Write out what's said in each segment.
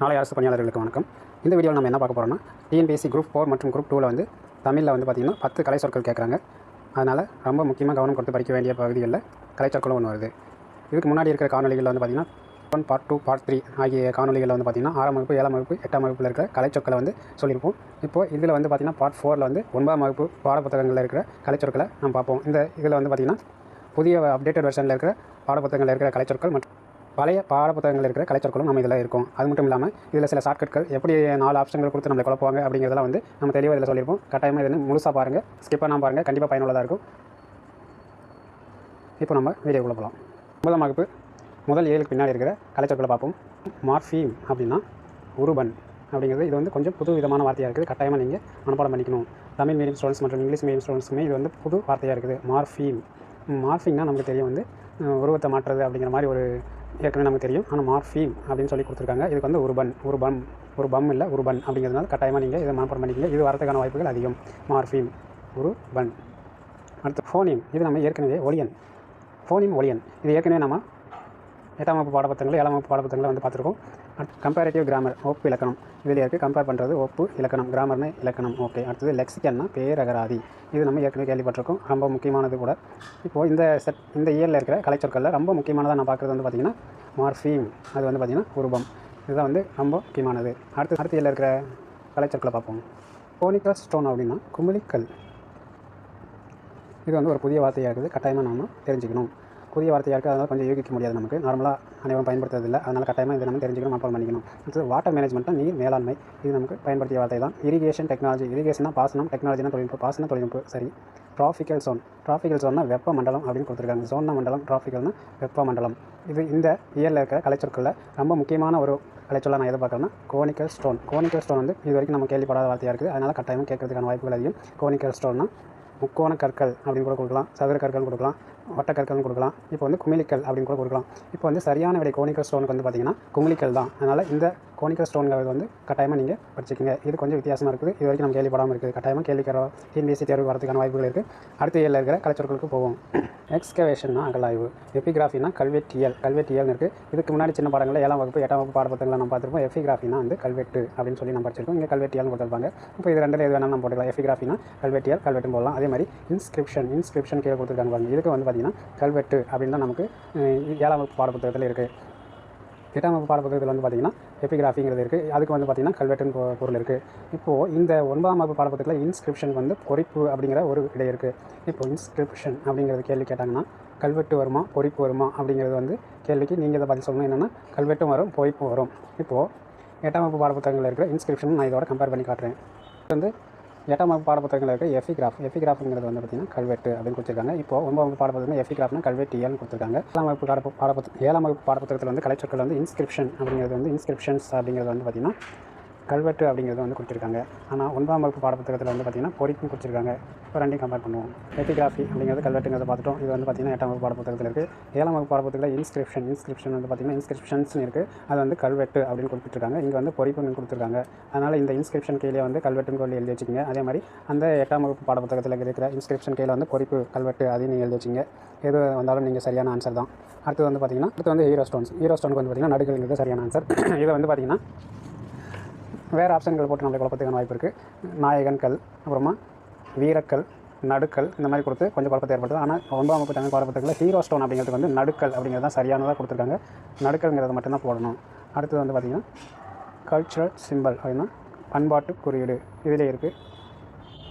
நாளை அரசு பணியாளர்களுக்கு வணக்கம். இந்த வீடியோவில் நம்ம என்ன பார்க்க போகிறோம்னா டிஎன்பிஎஸ்சி குரூப் ஃபோர் மற்றும் குரூப் டூவில் வந்து தமிழில் வந்து பார்த்திங்கன்னா பத்து கலை சொற்கள் கேட்குறாங்க அதனால் ரொம்ப முக்கியமாக கவனம் கொடுத்து படிக்க வேண்டிய பகுதிகளில் கலை சொற்களும் ஒன்று வருது. இதுக்கு முன்னாடி இருக்கிற காணொலிகளில் வந்து பார்த்திங்கன்னா one part two part three ஆகிய காணொலிகளில் வந்து பார்த்திங்கன்னா ஆறாம் வகுப்பு ஏழாம் வகுப்பு எட்டாம் வகுப்பில் இருக்கிற கலைச்சொற்களை வந்து சொல்லியிருப்போம். இப்போ இதில் வந்து பார்த்திங்கன்னா பார்ட் ஃபோரில் வந்து ஒன்பதாம் வகுப்பு பாடப்புத்தகங்களில் இருக்கிற கலைச்சொற்களை நம்ம பார்ப்போம். இந்த இதில் வந்து பார்த்திங்கன்னா புதிய அப்டேட்டட் வெர்ஷனில் இருக்கிற பாடப்புத்தகங்களில் இருக்கிற கலைச்சொற்கள் மற்றும் பழைய பாடப்புத்தகங்களில் இருக்கிற கலைச்சொற்களும் நம்ம இதில் இருக்கும். அது மட்டும் இல்லாமல் இதில் சில ஷார்ட்கட்கள் எப்படி நாலு ஆப்ஷன்கள் கொடுத்து நம்மளை குழப்புவாங்க அப்படிங்கிறதெல்லாம் வந்து நம்ம தெளிவாக இதில் சொல்லியிருப்போம். கட்டாயமாக இது வந்து முழுசாக பாருங்கள் ஸ்கிப் பண்ணாமல் பாருங்கள் கண்டிப்பாக பயனுள்ளதாக இருக்கும். இப்போ நம்ம வீடியோக்குள்ளே போகலாம் முதலாம் வகுப்பு முதல் ஏழுக்கு பின்னாடி இருக்கிற கலைச்சொற்களை பார்ப்போம். மார்ஃபீம் அப்படின்னா உருபன் அப்படிங்கிறது இது வந்து கொஞ்சம் புது விதமான வார்த்தையாக இருக்குது. கட்டாயமாக நீங்கள் மனப்பாடம் பண்ணிக்கணும். தமிழ் மீடியம் ஸ்டூடெண்ட்ஸ் மற்றும் இங்கிலீஷ் மீடியம் ஸ்டூடெண்ட்ஸுமே இது வந்து புது வார்த்தையாக இருக்குது. மார்ஃபீம் மார்ஃபிங்னா நமக்கு தெரியும் வந்து உருவத்தை மாற்றுறது அப்படிங்கிற மாதிரி ஒரு ஏற்கனவே நமக்கு தெரியும். ஆனால் மார்ஃபீம் அப்படின்னு சொல்லி கொடுத்துருக்காங்க. இதுக்கு வந்து உருபன் உருபம் ஒரு பம் இல்லை உருபன் அப்படிங்கிறதுனால கட்டாயமாக நீங்கள் இதை மனப்பாடம் பண்ணிக்கிங்க. இது வரதுக்கான வாய்ப்புகள் அதிகம். மார்ஃபீம் உருபன் அடுத்து ஃபோனியம் இது நம்ம ஏற்கனவே ஒளியன் ஃபோனியம் ஒளியன் இது ஏற்கனவே நம்ம எட்டாம் வகுப்பு பாடப்புத்தகங்கள் ஏழாம் வகுப்பு பாடப்புத்தகங்களை வந்து பார்த்துருக்கோம். கம்பேரேட்டிவ் கிராமர் ஒப்பு இலக்கணம். இதில் இருக்குது கம்பேர் பண்ணுறது ஒப்பு இலக்கணம் கிராமர்னு இலக்கணம். ஓகே அடுத்தது லெக்சிக்கன்னா பேரகராதி. இது நம்ம ஏற்கனவே கேள்விப்பட்டிருக்கோம். ரொம்ப முக்கியமானது கூட. இப்போது இந்த செட் இந்த இயரில் இருக்கிற கலைச்சொற்களில் ரொம்ப முக்கியமானதாக நான் பார்க்குறது வந்து பார்த்திங்கன்னா மார்ஃபீம் அது வந்து பார்த்திங்கன்னா உருவம். இதுதான் வந்து ரொம்ப முக்கியமானது. அடுத்து அடுத்த இயரில் இருக்கிற கலைச்சொற்களை பார்ப்போம். கோனிக்கல் ஸ்டோன் அப்படின்னா குமிழிக்கல். இது வந்து ஒரு புதிய வார்த்தையாக இருக்குது. கட்டாயமாக நாம் தெரிஞ்சுக்கணும். புதிய வார்த்தையாக இருக்குது அதனால் கொஞ்சம் யோகிக்க முடியாது நமக்கு. நார்மலாக அனைவரும் பயன்படுத்துறதில்லை. அதனால் கட்டாயமாக இதை நம்ம தெரிஞ்சுக்கணும் மனப்பாடம் பண்ணிக்கணும். அடுத்து வாட்டர் மேனேஜ்மெண்ட்னா நீர் மேலாண்மை. இது நமக்கு பயன்படுத்திய வார்த்தை தான். இரிகேஷன் டெக்னாலஜி இரிகேஷனா பாசனம் டெக்னாலஜினா தொழில்நுட்பம். பாசன தொழில்நுட்பம் சரி. டிராஃபிக்கல் சோன் டிராஃபிக்கல் சோன்னா வெப்ப மண்டலம் அப்படின்னு கொடுத்துருக்காங்க. ஜோன்னா மண்டலம் டிராஃபிக்கல்னா வெப்ப மண்டலம் இது இந்த இயரில் இருக்கிற கலைச்சொற்களில் ரொம்ப முக்கியமான ஒரு கலைச்சொல்லை நான் எதை பார்க்குறேன்னா கோனிக்கல் ஸ்டோன் கோனிக்கல் ஸ்டோன் வந்து இது வரைக்கும் நம்ம கேள்விப்படாத வார்த்தையாக இருக்குது. அதனால் கட்டாயமாக கேட்கறதுக்கான வாய்ப்புகள் அதிகம். கோனிக்கல் ஸ்டோன்னா முக்கோண கற்கள் அப்படின்னு கூட கொடுக்கலாம் சதுர கற்கள் கொடுக்கலாம். வட்டக்கற்கள்னு கொடுக்கலாம். இப்போ வந்து குமிழிக்கல் அப்படின்னு கூட கொடுக்கலாம். இப்போ வந்து சரியான விடை கோனிக்கல் ஸ்டோனுக்கு வந்து பார்த்தீங்கன்னா குமிழிக்கல் தான். அதனால் இந்த கோனிக்கல் ஸ்டோன்கிறது வந்து கட்டாயமாக நீங்கள் படிச்சுக்கோங்க. இது கொஞ்சம் வித்தியாசமாக இருக்குது. இது வரைக்கும் நம்ம கேள்விப்படாமல் இருக்குது. கட்டாயமாக கேள்விக்கிற டிஎன்பிஎஸ்சி தேர்வு வரதுக்கான வாய்ப்புகள் இருக்குது அடுத்த இயலில் இருக்கிற கலைச்சொற்களுக்கு போவோம். எக்ஸ்கவேஷன்னா அகலாய்வு. எபிகிராஃபினா கல்வெட்டியல். கல்வெட்டியல்னு இருக்குது இதுக்கு முன்னாடி சின்ன பாடங்களில் ஏழாம் வகுப்பு எட்டாம் வகுப்பு பாடப்புத்தகங்களை நம்ம பார்த்துருப்போம். எஃபிகிராஃபினா வந்து கல்வெட்டு அப்படின்னு சொல்லி நம்ம படிச்சிருக்கோம். இங்கே கல்வெட்டியல்னு கொடுத்துருப்பாங்க. இப்போ இது ரெண்டில் எது வேணாலும் நம்ம போட்டுக்கலாம். எஃபிகிராஃபினா கல்வெட்டியல் கல்வெட்டு போடலாம். அதே மாதிரி இன்ஸ்கிரிப்ஷன் இன்ஸ்கிரிப்ஷன் கீழே கொடுத்துருக்காங்க பாருங்க. இதுக்கு வந்து பார்த்திங்கன்னா கல்வெட்டு அப்படின்னு தான் நமக்கு ஏழாம் வகுப்பு பாடப்புத்தகத்தில் இருக்குது எட்டாம் வகுப்பு பாடப்புத்தகத்தில் வந்து பார்த்திங்கன்னா எபிகிராஃபிங்கிறது இருக்குது அதுக்கு வந்து பார்த்திங்கன்னா கல்வெட்டுன்னு பொருள் இருக்குது இப்போது இந்த ஒன்பதாம் வகுப்பு பாடப்புத்தகத்தில் இன்ஸ்கிரிப்ஷன் வந்து பொறிப்பு அப்படிங்கிற ஒரு இடை இருக்குது இப்போ இன்ஸ்கிரிப்ஷன் அப்படிங்கிறது கேள்வி கேட்டாங்கன்னா கல்வெட்டு வருமா பொறிப்பு வருமா அப்படிங்கிறது வந்து கேள்விக்கு நீங்கள் இதை பதில் சொல்லணும்? என்னென்னா கல்வெட்டும் வரும் பொறிப்பும் வரும். இப்போது எட்டாம் வகுப்பு பாடப்புத்தகங்களில் இருக்கிற இன்ஸ்கிரிப்ஷன் நான் இதோட கம்பேர் பண்ணி காட்டுறேன். வந்து எட்டாம் வகுப்பு பாடப்புத்தகங்கள் இருக்க எஃபிகிராஃப் எஃபிகிராஃப்ங்கிறது வந்து பார்த்திங்கன்னா கல்வெட்டு அப்படின்னு கொடுத்துருக்காங்க. இப்போ ஒன்பது வகுப்பு பாடப்புத்தகம் எஃபிகிராஃப்னா கல்வெட்டியல்னு e கொடுத்துருக்காங்க. ஏழாம் வகுப்பு பாட பாடப்புத்தகம் ஏழாம் வகுப்பு பாடப்புத்தகத்தில் வந்து கலைச்சொற்கள் வந்து இன்ஸ்கிரிப்ஷன் அப்படிங்கிறது வந்து இன்ஸ்கிரிப்ஷன்ஸ் அப்படிங்கிறது வந்து பார்த்திங்கன்னா கல்வெட்டு அப்படிங்கிறது வந்து கொடுத்துருக்காங்க. ஆனால் ஒன்பதாம் வகுப்பு பாடப்புத்தகத்தில் வந்து பார்த்திங்கன்னா பொறிக்கும் கொடுத்துருக்காங்க. இப்போ ரெண்டையும் கம்பேர் பண்ணுவோம். எபிகிராஃபி அப்படிங்கிறது கல்வெட்டுங்கிறத பார்த்துட்டோம். இது வந்து பார்த்திங்கன்னா எட்டாம் வகுப்பு பாடப்புத்தகத்தில் இருக்குது ஏழாம் வகுப்பு பாடப்புத்தகத்தில் இன்ஸ்கிரிப்ஷன் இன்ஸ்கிரிப்ஷன் வந்து பார்த்திங்கன்னா இன்ஸ்கிரிப்ஷன்ஸ்னு இருக்குது அது வந்து கல்வெட்டு அப்படின்னு கொடுத்துருக்காங்க இங்கே வந்து பொறிப்புன்னு கொடுத்துருக்காங்க. அதனால் இந்த இன்ஸ்கிரிப்ஷன் கீழே வந்து கல்வெட்டுன்னு சொல்லி எழுதி வச்சுக்கோங்க. அதே மாதிரி அந்த எட்டாம் வகுப்பு பாடப்புத்தகத்தில் இருக்கிற இன்ஸ்கிரிப்ஷன் கீழே வந்து பொறிப்பு கல்வெட்டு அதையும் நீங்கள் எழுதி வச்சுங்க எது வந்தாலும் நீங்கள் சரியான ஆன்சர் தான். அடுத்து வந்து பார்த்திங்கன்னா அடுத்து வந்து ஹீரோ ஸ்டோன்ஸ் ஹீரோ ஸ்டோனுக்கு வந்து பார்த்திங்கன்னா நடுகள்ங்கிறது சரியான ஆன்சர் இதை வந்து பார்த்திங்கன்னா வேறு ஆப்ஷன்கள் போட்டு நம்மளை குழப்பத்துக்கான வாய்ப்பு இருக்குது நாயகன்கள் அப்புறமா வீரக்கல் நடுக்கல் இந்த மாதிரி கொடுத்து கொஞ்சம் குழப்பத்தை ஏற்படுது ஆனால் ஒன்பதாம் வகுப்பு தமிழ் பாடப்புத்தகத்தில் ஹீரோ ஸ்டோன் அப்படிங்கிறது வந்து நடுக்கல் அப்படிங்கிறது தான் சரியானதாக கொடுத்துருக்காங்க. நடுக்கல்ங்கிறத மட்டும்தான் போடணும். அடுத்தது வந்து பார்த்திங்கன்னா கல்ச்சுரல் சிம்பல் அப்படின்னா பண்பாட்டு குறியீடு. இதிலே இருக்குது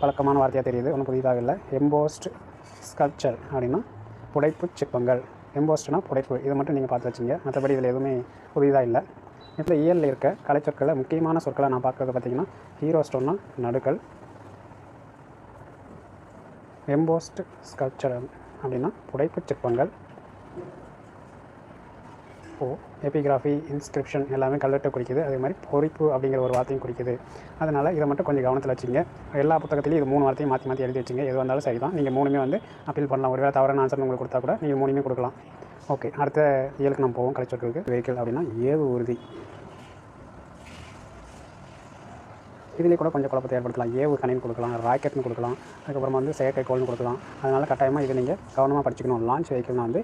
பழக்கமான வார்த்தையாக தெரியுது. ஒன்றும் புதிதாக இல்லை. எம்போஸ்ட் ஸ்கல்ப்சர் அப்படின்னா புடைப்பு சிற்பங்கள். எம்போஸ்ட்னா புடைப்பு. இதை மட்டும் நீங்கள் பார்த்து வச்சிங்க. மற்றபடி இதில் எதுவுமே புதிதாக இல்லை. இந்த இயலில் இருக்க கலைச்சொற்களை முக்கியமான சொற்களை நான் பார்க்குறது பார்த்தீங்கன்னா ஹீரோ ஸ்டோன்னா நடுக்கல் எம்போஸ்ட் ஸ்கல்ப்சர் அப்படின்னா புடைப்பு சிற்பங்கள் ஓ எபிகிராஃபி இன்ஸ்கிரிப்ஷன் எல்லாமே கல்வெட்டை குறிக்குது. அதே மாதிரி பொறிப்பு அப்படிங்கிற ஒரு வார்த்தையும் குறிக்குது. அதனால் இதை மட்டும் கொஞ்சம் கவனத்தில் வச்சுங்க. எல்லா புத்தகத்திலையும் இது மூணு வார்த்தையும் மாற்றி மாற்றி எழுதி வச்சுங்க. எது வந்தாலும் சரி தான் நீங்கள் மூணுமே வந்து அப்பீல் பண்ணலாம். ஒருவேளை தவறான ஆன்சர் உங்களுக்கு கொடுத்தா கூட நீங்கள் மூணுமே கொடுக்கலாம். ஓகே அடுத்த இயலுக்கு நம்ம போவோம். கலைச்சொற்களுக்கு வெஹிக்கிள் அப்படின்னா ஏவு உறுதி. இதிலே கூட கொஞ்சம் குழப்பத்தை ஏற்படுத்தலாம். ஏவு கணின்னு கொடுக்கலாம் ராக்கெட்னு கொடுக்கலாம் அதுக்கப்புறமா வந்து செயற்கைக்கோள்னு கொடுக்கலாம். அதனால் கட்டாயமாக இதை நீங்கள் கவனமாக படிச்சுக்கணும். லான்ச் வெஹிக்கிள்னா வந்து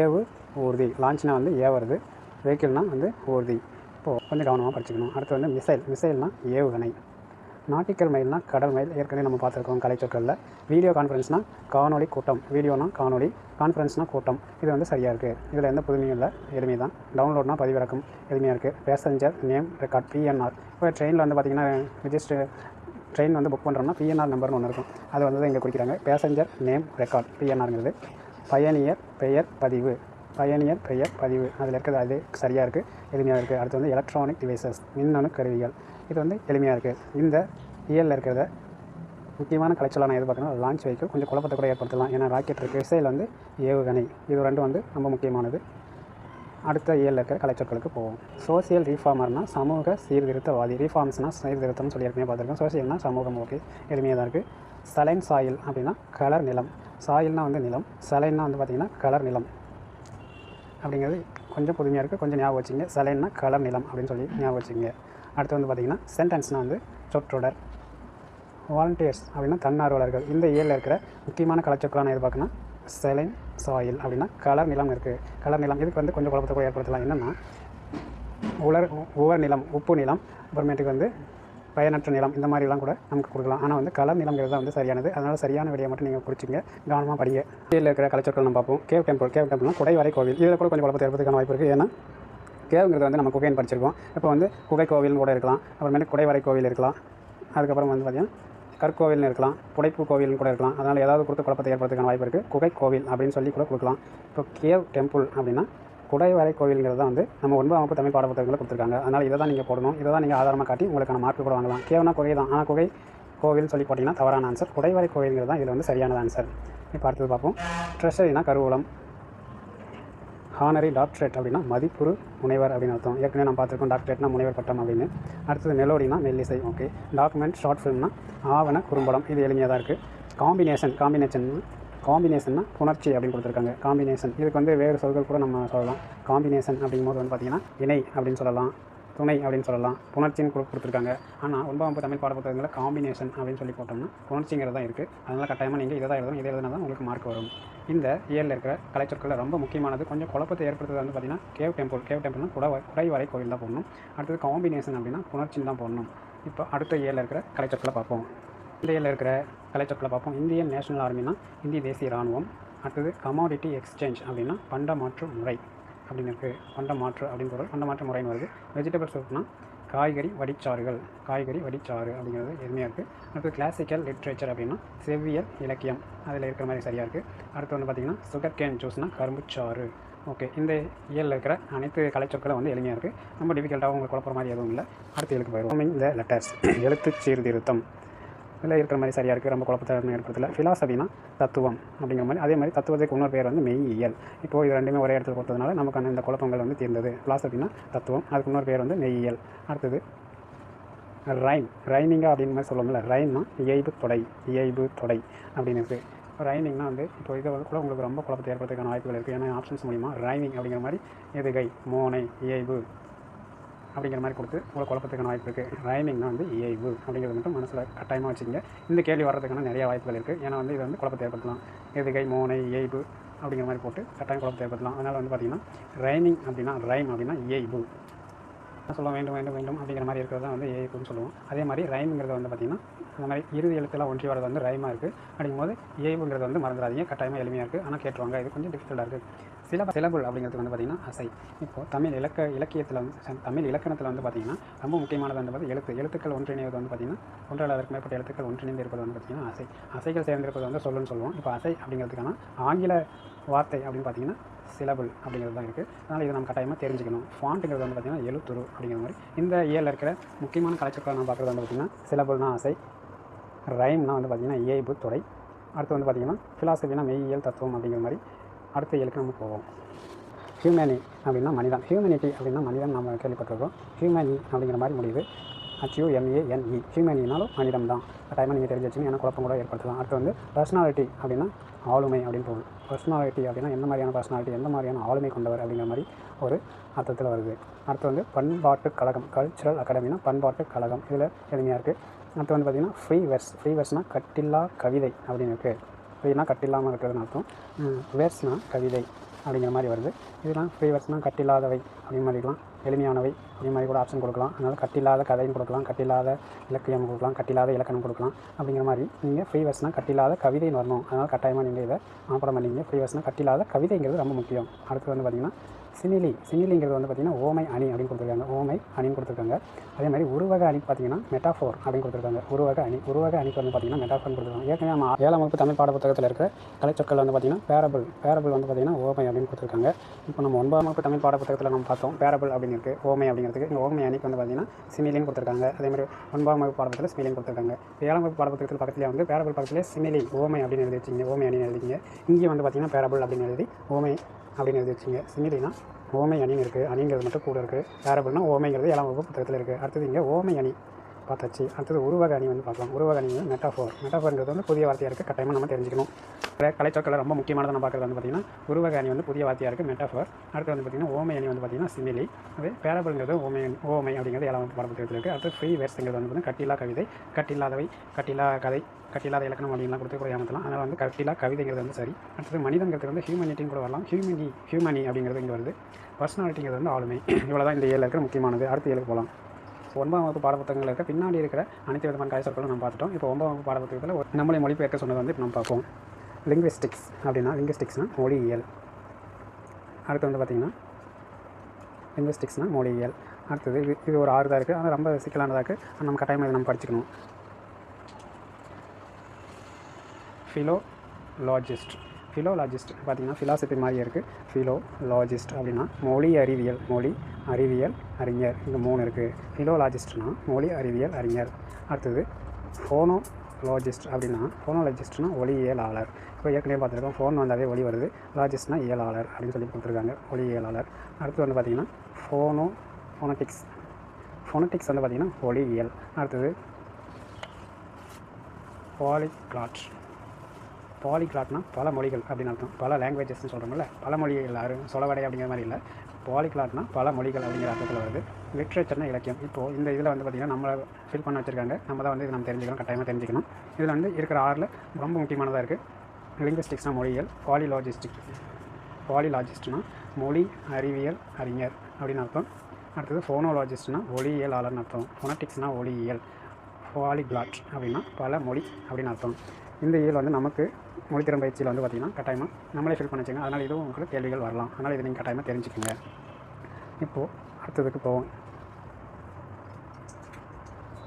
ஏவு ஊர்தி லான்ச்னா வந்து ஏவருது வெஹிக்கிள்னால் வந்து ஊர்தி இப்போது கொஞ்சம் கவனமாக படிச்சுக்கணும். அடுத்து வந்து மிசைல் மிசைல்னால் ஏவுகணை. நாட்டிக்கல் மயில்னா கடல் மயில் ஏற்கனவே நம்ம பார்த்துருக்கோம் கலைச்சொற்களில். வீடியோ கான்ஃபரன்ஸ்னால் காணொலி கூட்டம் வீடியோனா காணொலி கான்ஃபரன்ஸ்னால் கூட்டம். இது வந்து சரியாக இருக்குது இதில் எந்த புதுமையும் இல்லை எளிமை தான். டவுன்லோட்னா பதிவிறக்கம் எளிமையாக இருக்குது பேசஞ்சர் நேம் ரெக்கார்ட் பிஎன்ஆர் இப்போ ட்ரெயினில் வந்து பார்த்திங்கன்னா ரிஜிஸ்டர் ட்ரெயின் வந்து புக் பண்ணுறோம்னா பிஎன்ஆர் நம்பர்னு ஒன்று இருக்கும். அது வந்து இங்கே குறிக்கிறாங்க. பேசஞ்சர் நேம் ரெக்கார்ட் பிஎன்ஆர்ங்கிறது பயணியர் பெயர் பதிவு. பயணியர் பெயர் பதிவு. அதில் இருக்கிறது அது சரியாக இருக்குது எளிமையாக இருக்குது அடுத்து வந்து எலக்ட்ரானிக் டிவைசஸ் மின்னணு கருவிகள். இது வந்து எளிமையாக இருக்குது இந்த இயலில் இருக்கிறத முக்கியமான கலைச்சலான எது பார்த்தீங்கன்னா லான்ச் வெஹிக்கிள் கொஞ்சம் குழப்பத்தை கூட ஏற்படுத்தலாம். ஏன்னா ராக்கெட் இருக்குது இசையில் வந்து ஏவுகணை. இது ரெண்டும் வந்து ரொம்ப முக்கியமானது. அடுத்த இயலில் இருக்கிற கலைச்சொற்களுக்கு போவோம். சோசியல் ரீஃபார்மர்னா சமூக சீர்திருத்தவாதி. ரீஃபார்ம்ஸ்னால் சீர்திருத்தம்னு சொல்லி ஏற்கனவே பார்த்துருக்கோம். சோசியல்னால் சமூகம் ஓகே எளிமையாக தான் இருக்குது சலைன் சாயில் அப்படின்னா கலர் நிலம். சாயில்னால் வந்து நிலம். சலைன்னா வந்து பார்த்திங்கன்னா கலர் நிலம். அப்படிங்கிறது கொஞ்சம் புதுமையாக இருக்குது கொஞ்சம் ஞாபகம் வச்சுங்க சலைன்னா கலர் நிலம் அப்படின்னு சொல்லி ஞாபகம் வச்சுங்க அடுத்து வந்து பார்த்திங்கன்னா சென்டென்ஸ்னால் வந்து சொற்றொடர். வாலண்டியர்ஸ் அப்படின்னா தன்னார்வலர்கள். இந்த இயலில் இருக்கிற முக்கியமான கலைச்சொற்களான எது பார்க்கணும் செலைன் சாயில் அப்படின்னா கலர் நிலம் இருக்குது கலர் நிலம் இதுக்கு வந்து கொஞ்சம் குழப்பத்தை கூட ஏற்படுத்தலாம். என்னென்னா உலர் உவர் நிலம் உப்பு நிலம் அப்புறமேட்டுக்கு வந்து பயனற்ற நிலம் இந்த மாதிரிலாம் கூட நமக்கு கொடுக்கலாம். ஆனால் வந்து கலர் நிலங்கிறது தான் வந்து சரியானது. அதனால் சரியான விடையை மட்டும் நீங்கள் குறிச்சிங்க. கவனமாக படிங்க. இதில் இருக்கிற கலைச்சொற்கள் நம்ம பார்ப்போம். கேவ் டெம்பிள் கேவ் டெம்பிள்னா குடைவரை கோவில். இதில் கூட கொஞ்சம் குழப்பத்தை ஏற்படுறதுக்கான வாய்ப்பு இருக்குது ஏன்னா கேவுங்கிறது வந்து நம்ம குகைன்னு படிச்சிருக்கோம். இப்போ வந்து குகை கோவில்னு கூட இருக்கலாம். அப்புறமேட்டு குடைவரை கோவில் இருக்கலாம். அதுக்கப்புறம் வந்து பார்த்திங்கன்னா கற்கோவில்னு இருக்கலாம். புடைப்பு கோவில்னு கூட இருக்கலாம். அதனால் ஏதாவது கொடுத்து குழப்பத்தை ஏற்படுறதுக்கான வாய்ப்பு இருக்குது குகை கோவில் அப்படின்னு சொல்லி கூட கொடுக்கலாம். இப்போ கேவ் டெம்பிள் அப்படின்னா குடைவரை கோவில்ங்கிறது தான் வந்து நம்ம ஒன்பதாம் வகுப்பு தமிழ் பாடப்புத்தகங்களை கொடுத்துருக்காங்க. அதனால் இதை தான் நீங்கள் போடணும். இதை தான் நீங்கள் ஆதாரமாக காட்டி உங்களுக்கான மார்க் கூட வாங்கலாம். கேவனா குகை தான். ஆனால் குகை கோவில் சொல்லி போட்டிங்கன்னா தவறான ஆன்சர் குடைவரை கோவில்ங்கிறது தான் இதில் வந்து சரியான ஆன்சர் இப்போ அடுத்தது பார்ப்போம். ட்ரெஷரினா கருவூலம். ஹானரி டாக்டரேட் அப்படின்னா மதிப்புறு முனைவர் அப்படின்னு அர்த்தம். ஏற்கனவே நம்ம பார்த்துருக்கோம் டாக்டரேட்னா முனைவர் பட்டம் அப்படின்னு. அடுத்தது மெலோடினா மெல்லிசை. ஓகே டாக்குமெண்ட் ஷார்ட் ஃபிலிம்னா ஆவண குறும்படம். இது எளிமையாக தான் இருக்குது காம்பினேஷன் காம்பினேஷன் காம்பினேஷன்னா புணர்ச்சி அப்படின்னு கொடுத்துருக்காங்க. காம்பினேஷன் இதுக்கு வந்து வேறு சொற்கள் கூட நம்ம சொல்லலாம். காம்பினேஷன் அப்படிங்கும்போது வந்து பார்த்திங்கன்னா இணை அப்படின்னு சொல்லலாம். துணை அப்படின்னு சொல்லலாம். புணர்ச்சின்னு கூட கொடுத்துருக்காங்க. ஆனால் ஒன்பதாம் தமிழ் பாடப்புத்தகங்களில் காம்பினேஷன் அப்படின்னு சொல்லி போட்டோம்னா புணர்ச்சிங்கிறது தான் இருக்குது அதனால் கட்டாயமாக நீங்கள் இதை தான் எழுதணும் இதை எழுதுனா தான் உங்களுக்கு மார்க் வரும். இந்த இயரில் இருக்கிற கலைச்சொற்களில் ரொம்ப முக்கியமானது கொஞ்சம் குழப்பத்தை ஏற்படுத்துறது வந்து பார்த்திங்கன்னா கேவ் டெம்பிள் கேவ் டெம்பிள்னா குடை குடைவரை கோவில் தான் போடணும். அடுத்தது காம்பினேஷன் அப்படின்னா புணர்ச்சின்னு தான் போடணும். இப்போ அடுத்த இயரில் இருக்கிற கலைச்சொற்களை பார்ப்போம். இந்தியாவில் இருக்கிற கலைச்சொற்களை பார்ப்போம். இந்தியன் நேஷனல் ஆர்மினா இந்திய தேசிய இராணுவம் அடுத்தது கமாடிட்டி எக்ஸ்சேஞ்ச் அப்படின்னா பண்ட மாற்று முறை அப்படின்னு இருக்குது பண்ட மாற்று அப்படின்னு பொருள். பண்ட மாற்று முறைன்னு வருது. வெஜிடபிள் சூப்னா காய்கறி வடிச்சாறுகள். காய்கறி வடிச்சாறு அப்படிங்கிறது எளிமையாக இருக்குது அடுத்து கிளாசிக்கல் லிட்ரேச்சர் அப்படின்னா செவ்வியல் இலக்கியம். அதில் இருக்கிற மாதிரி சரியாக இருக்குது அடுத்து வந்து பார்த்திங்கன்னா சுகர் கேன் ஜூஸ்னால் கரும்புச்சாறு. ஓகே இந்த இயலில் இருக்கிற அனைத்து கலைச்சொற்களும் வந்து எளிமையாக இருக்குது ரொம்ப டிஃபிகல்ட்டாகவும் உங்களுக்கு குழப்பற மாதிரி எதுவும் இல்லை. அடுத்த எழுக்கு போயிடுவோம். இந்த லெட்டர்ஸ் எழுத்து சீர்திருத்தம். இல்லை இருக்கிற மாதிரி சரியாக இருக்குது ரொம்ப குழப்பத்தை ஏற்படுத்தல. ஃபிலாசபினா தத்துவம் அப்படிங்கிற மாதிரி. அதே மாதிரி தத்துவத்துக்கு இன்னொரு பேர் வந்து மெய்யியல். இப்போது இது ரெண்டுமே ஒரே இடத்துல கொடுத்ததுனால நமக்கான இந்த குழப்பங்கள் வந்து தீர்ந்தது. ஃபிலாசபினா தத்துவம். அதுக்கு இன்னொரு பேர் வந்து மெய்யியல். அடுத்தது ரைம் ரைமிங்காக அப்படின்னு மாதிரி சொல்லுவோம்ல. ரைம்னா இயைபு தொடை. இயைபு தொடை அப்படின்னு இருக்குது ரைமிங்னா வந்து இப்போ இதை கூட உங்களுக்கு ரொம்ப குழப்பத்தை ஏற்படுறதுக்கான வாய்ப்புகள் இருக்குது ஏன்னா ஆப்ஷன்ஸ் மூலிமா ரைமிங் அப்படிங்கிற மாதிரி எதுகை மோனை இயைபு அப்படிங்கிற மாதிரி கொடுத்து உங்களுக்கு குழப்பத்துக்கான வாய்ப்பு இருக்குது ரைமிங்னா வந்து இயைபு அப்படிங்கிறது மட்டும் மனசில் கட்டாயமாக வச்சுக்கோங்க. இந்த கேள்வி வர்றதுக்கான நிறைய வாய்ப்புகள் இருக்குது ஏன்னா வந்து இது வந்து குழப்பத்தை ஏற்படுத்தலாம். எதுகை மோனை இயைபு அப்படிங்கிற மாதிரி போட்டு கட்டாயம் குழப்பத்தை ஏற்படுத்தலாம். அதனால் வந்து பார்த்திங்கன்னா ரைமிங் அப்படின்னா ரைம் அப்படின்னா இயைபு சொல்ல வேண்டும் வேண்டும் வேண்டும் அப்படிங்கிற மாதிரி இருக்கிறது தான் வந்து ஏஐப்புன்னு சொல்லுவோம். அதே மாதிரி ரைம்ங்கிறது வந்து பார்த்திங்கன்னா அந்த மாதிரி இறுதி எழுத்துலாம் ஒன்றி வரது வந்து ரைமாக இருக்குது அப்படிங்கும்போது ஏவுங்கிறது வந்து மறந்துடாதீங்க. கட்டாயமாக எளிமையாக இருக்குது ஆனால் கேட்டுருவாங்க. இது கொஞ்சம் டிஃபிகல்ட்டாக இருக்குது சில சிலபுள் அப்படிங்கிறது வந்து பார்த்திங்கன்னா அசை. இப்போது தமிழ் இலக்க இலக்கியத்தில் வந்து தமிழ் இலக்கணத்தில் வந்து பார்த்திங்கன்னா ரொம்ப முக்கியமானது வந்து பார்த்து எழுத்து எழுத்துக்கள் ஒன்றிணைவது வந்து பார்த்திங்கன்னா ஒன்றால் அதற்கு மேற்பட்ட எழுத்துக்கள் ஒன்றிணைந்து இருப்பது வந்து பார்த்திங்கன்னா அசை. அசைகள் சேர்ந்திருப்பது வந்து சொல்லுன்னு சொல்லுவோம். இப்போ அசை அப்படிங்கிறதுக்கான ஆங்கில வார்த்தை அப்படின்னு பார்த்திங்கன்னா சிலபிள் அப்படிங்கிறது தான் இருக்குது அதனால் இதை நம்ம கட்டாயமாக தெரிஞ்சுக்கணும். ஃபாண்ட்டுங்கிறது வந்து பார்த்திங்கன்னா எழுத்துரு அப்படிங்கிற மாதிரி. இந்த இயலில் இருக்கிற முக்கியமான கலைச்சொற்களை நான் பார்க்குறது வந்து பார்த்திங்கன்னா சிலபிள்னா அசை ரைம்னா வந்து பார்த்திங்கன்னா இயைபு துறை. அடுத்து வந்து பார்த்திங்கன்னா ஃபிலாசபினா மெய்யியல் தத்துவம் அப்படிங்கிற மாதிரி அடுத்த இயலுக்கு நம்ம போவோம். ஹியூமனி அப்படின்னா மனிதன். ஹியூமனிட்டி அப்படின்னா மனிதன் நம்ம கேள்விப்பட்டிருக்கோம். ஹியூமனி அப்படிங்கிற மாதிரி முடியுது ஹெச்யூஎம்ஏஎன்இ ஹியூமனினாலும் மனிதம் தான். கட்டாயமாக நீங்கள் தெரிஞ்சு வச்சுங்க ஏன்னா குழப்பம் கூட ஏற்படுத்தலாம். அடுத்து வந்து பர்சனாலிட்டி அப்படின்னா ஆளுமை அப்படின்னு பொருள். பர்சனாலிட்டி அப்படின்னா எந்த மாதிரியான பர்சனாலிட்டி எந்த மாதிரியான ஆளுமை கொண்டவர் அப்படிங்கிற மாதிரி ஒரு அர்த்தத்தில் வருது. அடுத்து வந்து பண்பாட்டு கழகம் கல்ச்சுரல் அகாடமினா பண்பாட்டு கழகம். இதில் எளிமையாக இருக்குது அடுத்து வந்து பார்த்திங்கன்னா ஃப்ரீ வெர்ஸ் ஃப்ரீ வெர்ஸ்னால் கட்டில்லா கவிதை அப்படின்னு இருக்குது ஃப்ரீனா கட்டில்லாமல் இருக்கிறதுன்னு அர்த்தம். வெர்ஸ்னால் கவிதை அப்படிங்கிற மாதிரி வருது. இதெல்லாம் ஃப்ரீ வெர்ஸ்னால் கட்டில்லாதவை அப்படிங்கிற மாதிரிலாம் எளிமையானவை அதே மாதிரி கூட ஆப்ஷன் கொடுக்கலாம். அதனால் கட்டில்லாத கதையும் கொடுக்கலாம். கட்டில்லாத இலக்கியம் கொடுக்கலாம். கட்டில்லாத இலக்கணம் கொடுக்கலாம். அப்படிங்கிற மாதிரி நீங்கள் ஃப்ரீ வெர்ஸ்னால் கட்டில்லாத கவிதைன்னு வரணும். அதனால் கட்டாயமாக நீங்கள் இதை மாப்படம் பண்ணிங்க. ஃப்ரீ வெர்ஸ்னால் கட்டில்லாத கவிதைங்கிறது ரொம்ப முக்கியம். அடுத்து வந்து பார்த்திங்கன்னா சினிலி சினிலிங்கிறது வந்து பார்த்திங்கன்னா ஓமை அணி அப்படின்னு கொடுத்துருக்காங்க. ஓமை அணின்னு கொடுத்துருக்காங்க. அதே மாதிரி உருவக அணி பார்த்தீங்கன்னா மெட்டாஃபோர் அப்படின்னு கொடுத்துருக்காங்க. உருவக அணி உருவக அணிக்கு வந்து பார்த்திங்கன்னா மெட்டாஃபோர் கொடுத்துருக்காங்க. ஏற்கனவே நம்ம ஏழாம் வகுப்பு தமிழ் பாட புத்தகத்தில் இருக்கிற கலைச்சொற்கள் வந்து பார்த்திங்கன்னா பேரபிள் பேரபிள் வந்து பார்த்திங்கன்னா ஓமை அப்படின்னு கொடுத்துருக்காங்க. இப்போ நம்ம ஒன்பதாம் வகுப்பு தமிழ் பாட புத்தகத்தில் நம்ம பார்த்தோம் பேரபிள் அப்படின்னு இருக்குது ஓமை அப்படிங்கிறதுக்கு. இந்த ஓமை அணிக்கு வந்து பார்த்திங்கன்னா சிமிலின்னு கொடுத்துருக்காங்க. அதே மாதிரி ஒன்பதாம் வகுப்பு பாடப்புத்தகத்தில் சிமிலின்னு கொடுத்துருக்காங்க. ஏழாம் வகுப்பு பாடப்புத்தகத்தில் பக்கத்தில் வந்து பேரபிள் பக்கத்தில் சிமிலி ஓமை அப்படின்னு எழுதி வச்சிங்க ஓமை அணின்னு எழுதிங்க இங்கே வந்து பார்த்திங்கன்னா பேரபிள் அப்படின்னு எழுதி ஓமை அப்படின்னு எழுதி வச்சிங்க. சிமிலினா ஓமை அணின்னு இருக்குது அணிங்கிறது மட்டும் கூட இருக்குது பேரபிள்னா ஓமைங்கிறது ஏழாம் வகுப்பு புத்தகத்தில் இருக்குது அடுத்தது இங்கே ஓமை அணி. பார்த்தாச்சு. அடுத்தது உருவக அணி வந்து பார்க்கலாம். உருவக அணி வந்து மெட்டாஃபோர் மெட்டாஃபோர்ன்றது வந்து புதிய வார்த்தையாக இருக்குது கட்டாயமாக நம்ம தெரிஞ்சுக்கணும். வேறு கலைச்சொற்கள் ரொம்ப முக்கியமானது நம்ம பார்க்குறது வந்து பார்த்திங்கன்னா உருவக அணி வந்து புதிய வார்த்தையாக இருக்குது மெட்டாஃபோர் அடுத்து வந்து பார்த்திங்கன்னா ஓமை அணி வந்து பார்த்திங்கன்னா சிமிலி அது பேரபிள்ங்கிறது ஓமை ஓமை அப்படிங்கிறது ஏழாம் வகுப்பு பாடப்புத்தகத்தில் இருக்குது. அடுத்து ஃப்ரீ வேர்ஸ்ங்கிறது வந்து பார்த்திங்கன்னா கட்டிலா கவிதை கட்டில்லாதவை கட்டிலா கதை கட்டில்லாத இலக்கணம் அப்படின்லாம் கொடுத்து கூட ஏமாற்றலாம் அதனால் வந்து கட்டிலா கவிதைங்கிறது வந்து சரி. அடுத்தது மனிதங்கிறது வந்து ஹியூமனிட்டின்னு கூட வரலாம். ஹியூமனி ஹியூமனி அப்படிங்கிறது இங்கே வருது. பர்சனாலிட்டிங்கிறது வந்து ஆளுமை. இவ்வளோ தான் இந்த ஏழில் இருக்கிற முக்கியமானது. அடுத்த ஏழுக்கு போகலாம். ஒன்பதாம் வகுப்பு பாடப்புத்தகங்கள் இருக்க பின்னாடி இருக்கிற அனைத்து விதமான கலை சொற்களும் நம்ம பார்த்துட்டோம். இப்போ ஒன்பதாம் வகுப்பு பாடப்புத்தகத்தில் நம்மளை மொழிபெயர்க்க சொன்னது வந்து இப்போ நம்ம பார்ப்போம். லிங்குவிஸ்டிக்ஸ் அப்படின்னா லிங்குவிஸ்டிக்ஸ்னால் மொழியியல். அடுத்து வந்து பார்த்திங்கன்னா லிங்குவிஸ்டிக்ஸ்னால் மொழியியல். அடுத்தது இது இது ஒரு ஆறு தான் இருக்குது ஆனால் ரொம்ப சிக்கலானதாக இருக்குது நம்ம கட்டாயமாக இதை நம்ம படிச்சுக்கணும். ஃபிலோலாஜிஸ்ட் ஃபிலோலாஜிஸ்ட் பார்த்திங்கன்னா ஃபிலாசபி மாதிரி இருக்குது ஃபிலோலாஜிஸ்ட் அப்படின்னா மொழி அறிவியல் மொழி அறிவியல் அறிஞர் இந்த மூணு இருக்குது ஃபிலோலாஜிஸ்ட்னா மொழி அறிவியல் அறிஞர். அடுத்தது ஃபோனோ லாஜிஸ்ட் அப்படின்னா ஃபோனோலாஜிஸ்ட்னா ஒளியியலாளர். இப்போ ஏற்கனவே பார்த்துருக்கோம் ஃபோன் வந்தாவே ஒளி வருது. லாஜிஸ்ட்னா இயலாளர் அப்படின்னு சொல்லி கொடுத்துருக்காங்க ஒளியியலாளர். அடுத்து வந்து பார்த்திங்கன்னா ஃபோனோ ஃபோனட்டிக்ஸ் ஃபோனட்டிக்ஸ் வந்து பார்த்திங்கன்னா ஒளியியல். அடுத்தது பாலிக்ளாட் பாலிகிளாட்னா பல மொழிகள் அப்படின்னு அர்த்தம். பல லாங்குவேஜஸ்னு சொல்கிறோம்ல பல மொழிகள் யாரும் சொலவடை அப்படிங்கிற மாதிரி இல்லை. பாலிகிளாட்னா பல மொழிகள் அப்படிங்கிற அர்த்தத்தில் வருது. லிட்ரேச்சர்னா இலக்கியம். இப்போது இந்த இதில் வந்து பார்த்திங்கன்னா நம்மளை ஃபில் பண்ண வச்சுருக்காங்க. நம்ம தான் வந்து இது நம்ம தெரிஞ்சுக்கணும் கட்டாயமாக தெரிஞ்சுக்கணும். இதில் வந்து இருக்கிற ஆறில் ரொம்ப முக்கியமானதாக இருக்குது லிங்குஸ்டிக்ஸ்னா மொழியியல் பாலிலாஜிஸ்டிக் பாலிலாஜிஸ்ட்னா மொழி அறிவியல் அறிஞர் அப்படின்னு அர்த்தம். அடுத்தது ஃபோனோலாஜிஸ்ட்னா ஒளியியலாளர்னு அர்த்தம். ஃபோனட்டிக்ஸ்னால் ஒளியியல். பாலிக்ளாட் அப்படின்னா பல மொழி அப்படின்னு அர்த்தம். இந்த இயல் வந்து நமக்கு மொழித்திறன் பயிற்சியில் வந்து பார்த்திங்கன்னா கட்டாயமாக நம்மளே ஃபில் பண்ணி வச்சுங்க அதனால் இதுவும் உங்களுக்கு கேள்விகள் வரலாம். அதனால் இதை நீங்கள் கட்டாயமாக தெரிஞ்சுக்கோங்க. இப்போது அடுத்ததுக்கு போவோம்.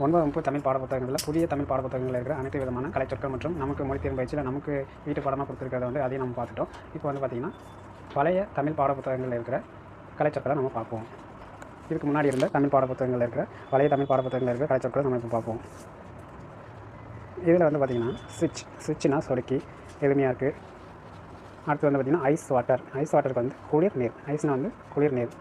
ஒன்பது முப்பது தமிழ் பாடப்புத்தகங்களில் புதிய தமிழ் பாடப்புத்தகங்களில் இருக்கிற அனைத்து விதமான கலைச்சொற்கள் மற்றும் நமக்கு மொழித்திறன் பயிற்சியில் நமக்கு வீட்டு பாடமாக கொடுத்துருக்கிறத வந்து அதையும் நம்ம பார்த்துட்டோம். இப்போ வந்து பார்த்திங்கன்னா பழைய தமிழ் பாடப்புத்தகங்களில் இருக்கிற கலைச்சொற்களை நம்ம பார்ப்போம். இதுக்கு முன்னாடி இருந்த தமிழ் பாடப்புத்தகங்களில் இருக்கிற பழைய தமிழ் பாடப்புத்தகங்களில் இருக்கிற கலைச்சொற்களை நம்ம இப்போ பார்ப்போம். இதில் வந்து பார்த்திங்கன்னா சுவிட்ச் சுவிட்ச்னா சொடுக்கி எளிமையாக இருக்குது அடுத்து வந்து பார்த்திங்கன்னா ஐஸ் வாட்டர் ஐஸ் வாட்டருக்கு வந்து குளிர் நீர். ஐஸ்னால் வந்து குளிர் நீர்.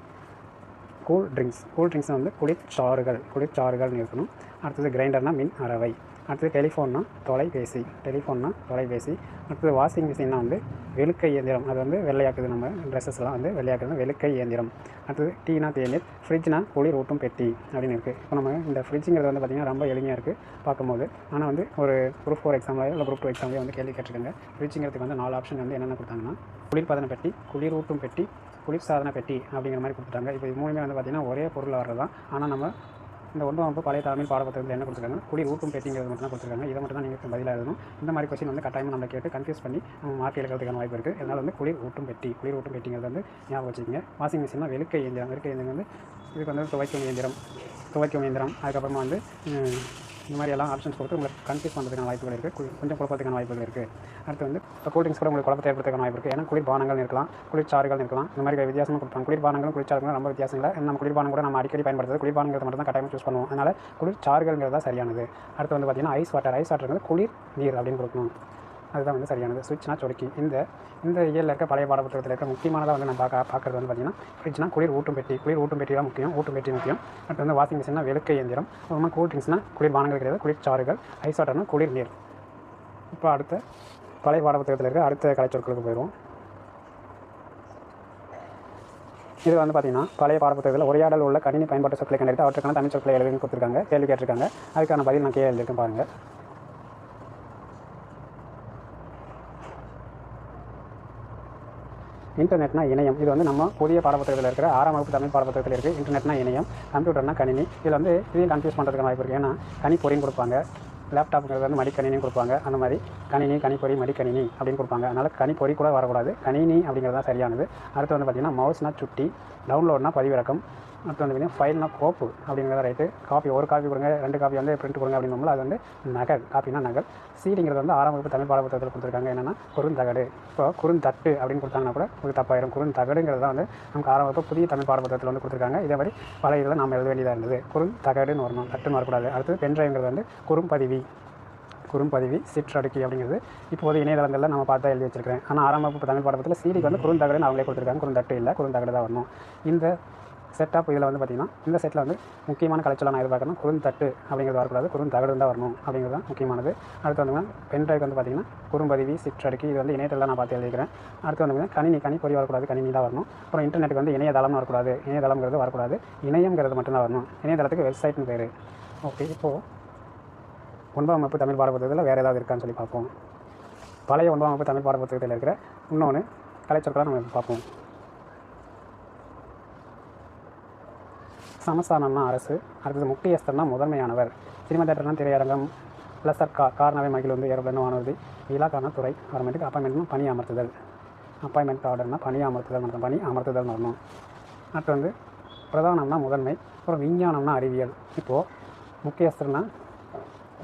கூல் ட்ரிங்க்ஸ் கூல் ட்ரிங்க்ஸ் வந்து குளிர் சாறுகள் குளிர்ச்சாறுகள். குளிர்ச்சாறுகள்னு இருக்கணும். அடுத்தது கிரைண்டர்னால் மின் அரவை அடுத்தது டெலிஃபோன்னா தொலைபேசி. டெலிஃபோன்னா தொலைபேசி. அடுத்தது வாஷிங் மிஷின்னா வந்து வெளுக்கை இயந்திரம். அது வந்து வெள்ளையாக்குது நம்ம ட்ரெஸ்ஸஸ்லாம் வந்து வெள்ளையாக்குறது வெளுக்கை இயந்திரம். அடுத்தது டீனா தேநீர். ஃப்ரிட்ஜ்னா குளிர் ஊட்டும் பெட்டி அப்படின்னு இருக்குது இப்போ நம்ம இந்த ஃப்ரிட்ஜுங்கிறது வந்து பார்த்திங்கன்னா ரொம்ப எளிமையாக இருக்குது பார்க்கும்போது. ஆனால் வந்து ஒரு குரூப் ஃபோர் எக்ஸாம்லையோ இல்லை குரூப் டூ எக்ஸாம்லையோ வந்து கேள்வி கேட்டிருக்காங்க. ஃப்ரிட்ஜுங்கிறதுக்கு வந்து நாலு ஆப்ஷன் வந்து என்னென்ன கொடுத்தாங்கன்னா குளிர்பதன பெட்டி குளிர் ஊட்டும் பெட்டி குளிர்சாதன பெட்டி அப்படிங்கிற மாதிரி கொடுத்துட்டாங்க. இப்போ இது மூணுமே வந்து பார்த்திங்கன்னா ஒரே பொருள் வர்றது தான் ஆனால் நம்ம இந்த ஒன்று வகுப்பு பழைய தமிழ் பாடப்புத்தகத்தில் என்ன கொடுத்துருக்காங்க? குளிர் ஊக்கும் பெட்டிங்கிறது மட்டும் தான் கொடுத்துருக்காங்க. இதை மட்டும் தான் நீங்கள் பதிலாக எழுதணும் இந்த மாதிரி கொஸ்டின் வந்து கட்டாயமாக நம்ம கேட்டு கன்ஃபியூஸ் பண்ணி நம்ம மார்க் எடுக்கிறதுக்கான வாய்ப்பு இருக்குது அதனால் வந்து குளிர் ஊட்டும் பெட்டி குளிர் ஊட்டும் பெட்டிங்கிறது வந்து ஞாபகம் வச்சுக்கோங்க. வாஷிங் மிஷின்னா வெளுக்க இயந்திரம் வெளுக்கை இயந்திரம் வந்து இதுக்கு வந்து துவைக்கும் இயந்திரம் துவைக்கும் இயந்திரம். அதுக்கப்புறமா வந்து இந்த மாதிரி எல்லாம் ஆப்ஷன்ஸ் கொடுத்து உங்களுக்கு கன்ஃபியூஸ் பண்ணுறதுக்கான வாய்ப்புகள் இருக்குது கொஞ்சம் குழப்பத்துக்கான வாய்ப்புகள் இருக்குது அடுத்து வந்து இப்போ கூல்ட்ரிங்க்ஸ் கூட உங்களுக்கு குழப்பத்தை ஏற்படுத்துக்கான வாய்ப்பு இருக்குது ஏன்னா குளிர்பானங்கள் இருக்கலாம் குளிர்ச்சாறுகள் இருக்கலாம். இந்த மாதிரி வித்தியாசமாக கொடுப்பாங்க. குளிர்பானங்களும் குளிர்ச்சாறுகளும் ரொம்ப வித்தியாசம் இல்லை. நம்ம குளிர்பானம் கூட நம்ம அடிக்கடி பயன்படுத்துறது குளிர்பானங்கிறது மட்டும் தான் கட்டாயமாக சூஸ் பண்ணுவோம். அதனால் குளிர்ச்சாறுகள்ங்கிறது தான் சரியானது. அடுத்து வந்து பார்த்திங்கன்னா ஐஸ் வாட்டர் ஐஸ் வாட்டர் குளிர் நீர் அப்படின்னு கொடுக்கணும். அதுதான் வந்து சரியானது. சுவிட்ச்னா சொடுக்கி இந்த இந்த இயலில் இருக்க பழைய பாடப்புத்தகத்தில் இருக்க முக்கியமானதாக வந்து நம்ம பார்க்க பார்க்குறது வந்து பார்த்திங்கன்னா ஃப்ரிட்ஜ்னா குளிர் ஊட்டும் பெட்டி. குளிர் ஊட்டும் பெட்டி தான் முக்கியம். ஊட்டும் பெட்டி முக்கியம். அடுத்து வந்து வாஷிங் மிஷினா வெளுக்கை இயந்திரம். அப்புறமா கூல் ட்ரிங்க்ஸ்னால் குளிர் பானங்கள் கிடையாது. குளிர்ச்சாறுகள் ஐஸ் வாட்டர்னா குளிர் நீர். இப்போ அடுத்த பழைய பாடப்புத்தகத்தில் இருக்க அடுத்த கலைச்சொற்களுக்கு போயிடுவோம். இது வந்து பார்த்தீங்கன்னா பழைய பாடப்புத்தகத்தில் உரையாடல் உள்ள கணினி பயன்பாட்டு சொற்களை கண்டெடுத்து அவற்றுக்கான தமிழ் சொற்களை எழுதுன்னு கொடுத்துருக்காங்க. கேள்வி கேட்டிருக்காங்க. அதுக்கான பதில் நான் கீழே எழுதியிருக்கேன் பாருங்கள் இன்டர்நெட்னா இணையம். இது வந்து நம்ம புதிய பாடப்புத்தகத்தில் இருக்கிற ஆறாம் வகுப்பு தமிழ் பாடப்புத்தகத்தில் இருக்குது இன்டர்நெட்னா இணையம் கம்ப்யூட்டர்னா கணினி. இதில் வந்து இதையும் கன்ஃபியூஸ் பண்ணுறதுக்கு வாய்ப்பு இருக்குது ஏன்னா கணிப்பொறின்னு கொடுப்பாங்க. லேப்டாப்புங்கிறது வந்து மடிக்கணினியும் கொடுப்பாங்க. அந்த மாதிரி கணினி கணிப்பொறி மடிக்கணினி அப்படின்னு கொடுப்பாங்க. அதனால் கணிப்பொறி கூட வரக்கூடாது. கணினி அப்படிங்கிறது தான் சரியானது. அடுத்து வந்து பார்த்திங்கன்னா மவுஸ்னா சுட்டி டவுன்லோட்னா பதிவிறக்கம் அடுத்து வந்து ஃபைல்னா கோப்பு அப்படிங்கிறத ரைட்டு காப்பி ஒரு காப்பி கொடுங்க ரெண்டு காப்பி வந்து பிரிண்ட் கொடுங்க அப்படின்னோம்ல அது வந்து நகல். காப்பினா நகல். சீடிங்கிறது வந்து ஆறாம் வகுப்பு தமிழ் பாடப்புத்தகத்தில் கொடுத்துருக்காங்க. என்னென்னா குறுந்தகடு. இப்போ குறுந்தட்டு அப்படின்னு கொடுத்தாங்கன்னா கூட உங்களுக்கு தப்பாயிரும். குறுந்தகடுங்கிறது தான் வந்து நமக்கு ஆறாம் வகுப்பு புதிய தமிழ் பாடப்புத்தகத்தில் வந்து கொடுத்துருக்காங்க. இதே மாதிரி பல இதில் நாம் எழுத வேண்டியதாக இருந்தது. குறுந்தகடுன்னு வரணும் தட்டுன்னு வரக்கூடாது. அடுத்து பென்ட்ரைவ்ங்கிறது வந்து குறும்பதிவி. குறும்பதிவி சிற்றடுக்கி அப்படிங்கிறது இப்போது இணையதளங்களில் நம்ம பார்த்தா எழுதி வச்சிருக்கிறேன். ஆனால் ஆரம்ப தமிழ் பாடத்தில் சீடிக்கு வந்து குறுந்தகடுன்னு அவங்களே கொடுத்துருக்காங்க. குறுந்தட்டு இல்லை குறுந்தகடு தான் வரணும். இந்த செட்டப் இதில் வந்து பார்த்திங்கன்னா இந்த செட்டில் வந்து முக்கியமான கலைச்சொல்லாம் நான் எதிர்பார்க்கணும் குறுந்தட்டு அப்படிங்கிறது வரக்கூடாது. குறுந்தகடு தான் வரணும் அப்படிங்கிறது தான் முக்கியமானது. அடுத்து வந்து பென்ட்ரைவ் வந்து பார்த்திங்கன்னா குறும்பதிவி சிற்றடுக்கு இது வந்து இணையத்தில் நான் பார்த்து எழுதிக்கிறேன். அடுத்து வந்து கணினி கணிப்பொறி வரக்கூடாது. கணினி தான் வரணும். அப்புறம் இன்டர்நெட்டுக்கு வந்து இணையதளம்னு வரக்கூடாது. இணையதளம்ங்கிறது வரக்கூடாது. இணையங்கிறது மட்டும்தான் வரணும். இணையதளத்துக்கு வெப்சைட்னு பேர். ஓகே இப்போது ஒன்பதாம் அமைப்பு தமிழ் பாடப்புத்தகத்தில் வேறு ஏதாவது இருக்கான்னு சொல்லி பார்ப்போம். பழைய ஒன்பதாம் அமைப்பு தமிழ் பாடப்புத்தகத்தில் இருக்கிற இன்னொன்று கலைச்சொற்களை நம்ம பார்ப்போம். சமஸ்தானம்னா அரசு அடுத்தது முக்கியஸ்தர்னா முதன்மையானவர். சினிமாதேட்டர்னா திரையரங்கம் ப்ளஸ் கா காரணவை மகிழ் வந்து ஆனது வானூர்தி. இலாக்கான துறை அப்புறமேட்டுக்கு அப்பாயின்மெண்ட்னா பணி அமர்த்துதல். அப்பாயின்மெண்ட் ஆர்டர்னா பணி அமர்த்துதல் மற்றும் பணி அமர்த்துதல் வரணும். அடுத்து வந்து பிரதானம்னா முதன்மை அப்புறம் விஞ்ஞானம்னா அறிவியல். இப்போது முக்கியஸ்தர்னா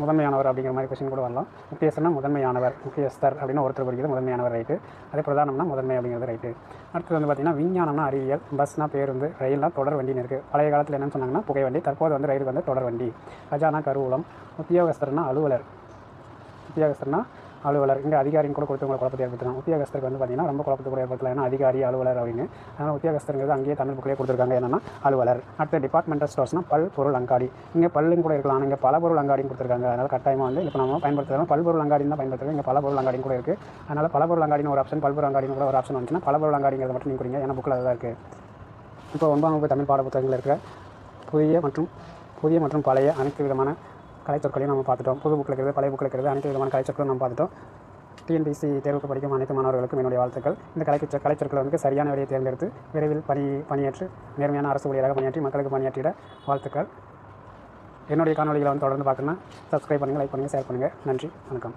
முதன்மையானவர் அப்படிங்கிற மாதிரி கொஸ்டின் கூட வரலாம். முக்கியஸ்தர்னா முதன்மையானவர் முக்கியஸ்தர் அப்படின்னு ஒருத்தர் குறிக்கிறது முதன்மையானவர் ரைட்டு அதே பிரதானம்னா முதன்மை அப்படிங்கிறது ரைட்டு அடுத்து வந்து பார்த்திங்கன்னா விஞ்ஞானம்னா அறிவியல் பஸ்னா பேருந்து ரயில்னா தொடர் வண்டின்னு இருக்குது பழைய காலத்தில் என்னன்னு சொன்னாங்கன்னா புகை வண்டி தற்போது வந்து ரயில் வந்து தொடர் வண்டி. கஜானா கருவூலம் உத்தியோகஸ்தர்னா அலுவலர். உத்தியோகஸ்தர்னா அலுவலர் இங்கே அதிகாரின்னு கூட கொடுத்து உங்களை குழப்பத்தை ஏற்படுத்தலாம் உத்தியோகஸ்தருக்கு வந்து பார்த்திங்கன்னா ரொம்ப குழப்பத்தை கூட ஏற்படுத்தலாம் ஏன்னா அதிகாரி அலுவலர் அப்படின்னு. அதனால் உத்தியோகஸ்தருங்கிறது அங்கேயே தமிழ் புக்கிலே கொடுத்துருக்காங்க. என்னென்னா அலுவலர். அடுத்த டிபார்ட்மெண்டல் ஸ்டோர்ஸ்னால் பல் பொருள் அங்காடி. இங்கே பல்லுன்னு கூட இருக்கலாம். இங்கே பல பொருள் அங்காடின்னு கொடுத்துருக்காங்க. அதனால் கட்டாயமாக வந்து இப்போ நம்ம பயன்படுத்துறோம் பல்பொருள் அங்காடின்னு தான் பயன்படுத்துறோம். இங்கே பல பொருள் அங்காடின்னு கூட இருக்குது அதனால் பல பொருள் அங்காடின்னு ஒரு ஆப்ஷன் பல்பொருள் அங்காடின்னு கூட ஒரு ஆப்ஷன் வந்துச்சுன்னா பல பொருள் அங்காடிங்கிறத மட்டும் நீங்கள் குறிங்க ஏன்னா புக்கில் தான் இருக்குது இப்போ ஒன்பதாம் வகுப்பு தமிழ் பாட புத்தகங்கள் இருக்கிற புதிய மற்றும் புதிய மற்றும் பழைய அனைத்து விதமான கலைச்சொற்களையும் நம்ம பார்த்துட்டோம். புது புக்கில் இருக்கிறது பழைய புக்கில் இருக்கிறது அனைத்து விதமான கலைச்சொற்களும் நம்ம பார்த்துட்டோம். டிஎன்பிசி தேர்வுக்கு படிக்கும் அனைத்து மாணவர்களுக்கும் என்னுடைய வாழ்த்துக்கள். இந்த கலை கலைச்சொற்களை வந்து சரியான வழியை தேர்ந்தெடுத்து விரைவில் பணி பணியாற்று நேர்மையான அரசு ஊழியராக பணியாற்றி மக்களுக்கு பணியாற்றிட வாழ்த்துக்கள். என்னுடைய காணொலிகளை வந்து தொடர்ந்து பார்க்கணுன்னா சப்ஸ்கிரைப் பண்ணுங்கள் லைக் பண்ணுங்கள் ஷேர் பண்ணுங்கள் நன்றி வணக்கம்.